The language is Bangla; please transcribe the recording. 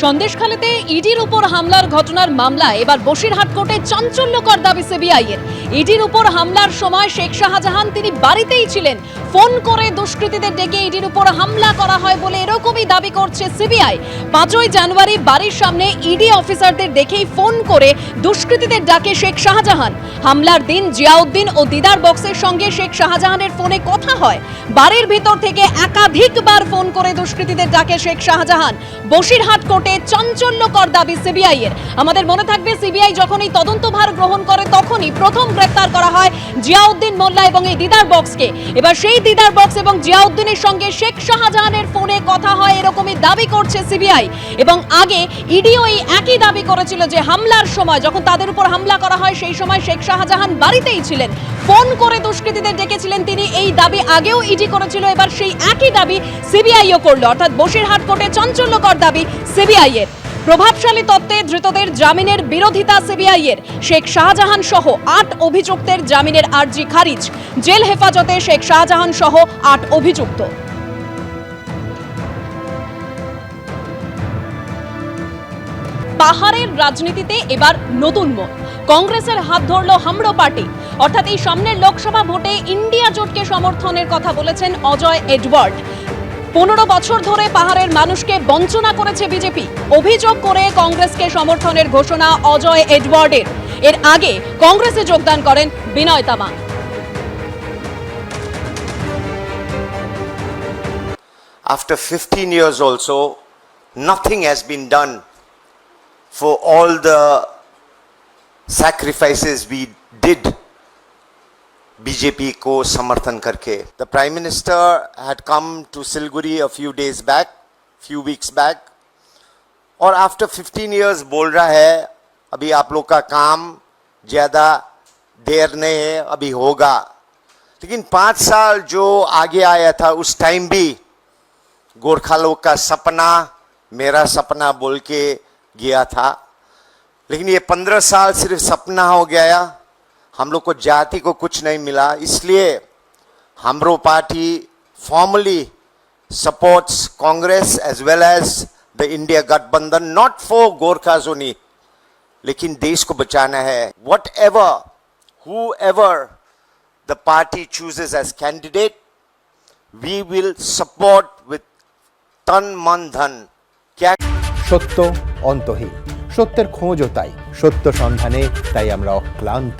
সন্দেশখালীতে ইডির উপর হামলার ঘটনার মামলা। এবার বসিরহাট কোর্টে চাঞ্চল্যকর দাবি সিবিআই এর ইডির উপর হামলার সময় শেখ শাহজাহান তিনি বাড়িতেই ছিলেন। ফোন করে দুষ্কৃতীদের ডেকে ইডির উপর হামলা করা হয় বলে এরকমই দাবি করছে সিবিআই। পাঁচই জানুয়ারি বাড়ির সামনে ইডি অফিসারদের দেখেই ফোন করে দুষ্কৃতীদের ডাকে শেখ শাহজাহান। হামলার দিন জিয়াউদ্দিন ও দিদার বক্সের সঙ্গে শেখ শাহজাহানের ফোনে কথা হয়। বাড়ির ভিতর থেকে একাধিকবার ফোন করে দুষ্কৃতীদের ডাকে শেখ শাহজাহান। বসিরহাট কোর্টে চাঞ্চল্যকর দাবি সিবিআই এর। আমাদের মনে থাকবে সিবিআই যখন এই তদন্তভার গ্রহণ করে, তখনই প্রথম গ্রেপ্তার করা হয় জিয়াউদ্দিন মোল্লা এবং এই দিদার বক্সকে। এবার সেই দিদার বক্স এবং জিয়াউদ্দিনের সঙ্গে শেখ শাহজাহানের ফোনে কথা হয়, এরকমই দাবি করছে সিবিআই এবং আগে ইডিও এই একই দাবি করেছিল যে হামলার সময়, যখন তাদের উপর হামলা করা হয়, সেই সময় শেখ শাহজাহান বাড়িতেই ছিলেন। ফোন করে দুষ্কৃতীদের ডেকেছিলেন তিনি, এই দাবি আগেও ইডি করেছিল, এবার সেই একই দাবি সিবিআইও করল। অর্থাৎ বসিরহাট কোর্টে চাঞ্চল্যকর দাবি সিবিআই এর প্রভাবশালী তত্ত্বে ধৃতদের জামিনের বিরোধিতা সিবিআই এর শেখ শাহজাহান সহ আট অভিযুক্তের জামিনের আর্জি খারিজ। জেল হেফাজতে শেখ শাহজাহান সহ আট অভিযুক্ত। পাহাড়ের রাজনীতিতে এবার নতুন মত। কংগ্রেসের হাত ধরল হামড়ো পার্টি। অর্থাৎ এই সামনের লোকসভা ভোটে ইন্ডিয়া জোটকে সমর্থনের কথা বলেছেন অজয় এডওয়ার্ড। পনেরো বছর ধরে পাহাড়ের মানুষকে বঞ্চনা করেছে বিজেপি। অভিযোগ করে কংগ্রেসকে সমর্থনের ঘোষণা অজয় এডওয়ার্ডের। এর আগে কংগ্রেসে যোগদান করেন Binay Tamang. After 15 years also, nothing has been done for all the sacrifices we did BJP को समर्थन करके। The prime minister had come to Silguri a few days back few weeks back और आफ्टर 15 years बोल रहा है, अभी आप लोग का काम ज़्यादा देर नहीं है, अभी होगा। लेकिन पाँच साल जो आगे आया था, उस टाइम भी गोरखा लोग का सपना, मेरा सपना बोल के गया था। लेकिन ये पंद्रह साल सिर्फ़ सपना हो गया। हम लोग को जाति को कुछ नहीं मिला इसलिए हमरो party formally supports Congress as well as the India गठबंधन not for Gorkhas only लेकिन देश को बचाना है whatever whoever the party chooses as candidate we will support with तन मन धन क्या সত্য অন্তহীন সত্যের খোঁজও তাই সত্য সন্ধানে তাই আমরা অক্লান্ত